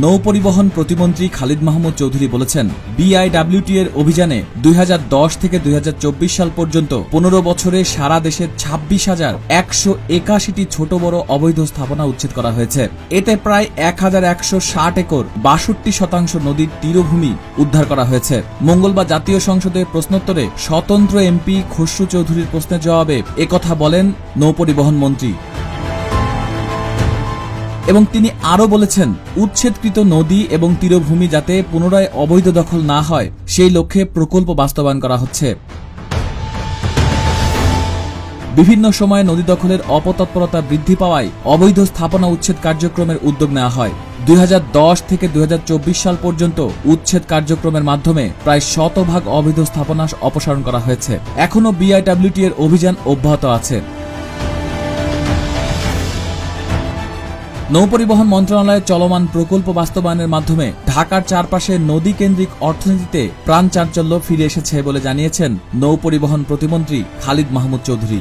নৌ পরিবহন প্রতিমন্ত্রী খালিদ মাহমুদ চৌধুরী বলেছেন বিআইডব্লিউটি এর অভিযানে দুই হাজার দশ থেকে দুই হাজার চব্বিশ সাল পর্যন্ত পনেরো বছরে সারা দেশে ছাব্বিশ হাজার একশো একাশিটি ছোট বড় অবৈধ স্থাপনা উচ্ছেদ করা হয়েছে। এতে প্রায় এক হাজার একশো ষাট একর বাষট্টি শতাংশ নদীর তীরভূমি উদ্ধার করা হয়েছে। মঙ্গলবার জাতীয় সংসদে প্রশ্নোত্তরে স্বতন্ত্র এমপি খসরু চৌধুরীর প্রশ্নের জবাবে একথা বলেন নৌপরিবহন মন্ত্রী। এবং তিনি আরও বলেছেন, উচ্ছেদকৃত নদী এবং তীরভূমি যাতে পুনরায় অবৈধ দখল না হয়, সেই লক্ষ্যে প্রকল্প বাস্তবায়ন করা হচ্ছে। বিভিন্ন সময়ে নদী দখলের অপতৎপরতা বৃদ্ধি পাওয়ায় অবৈধ স্থাপনা উচ্ছেদ কার্যক্রমের উদ্যোগ নেওয়া হয়। দুই হাজার দশ থেকে দুই হাজার চব্বিশ সাল পর্যন্ত উচ্ছেদ কার্যক্রমের মাধ্যমে প্রায় শতভাগ অবৈধ স্থাপনা অপসারণ করা হয়েছে। এখনও বিআইডব্লিউটি এর অভিযান অব্যাহত আছে। নৌপরিবহন মন্ত্রণালয়ের চলমান প্রকল্প বাস্তবায়নের মাধ্যমে ঢাকার চারপাশে নদী কেন্দ্রিক অর্থনীতিতে প্রাণ চাঞ্চল্য ফিরে এসেছে বলে জানিয়েছেন নৌপরিবহন প্রতিমন্ত্রী খালিদ মাহমুদ চৌধুরী।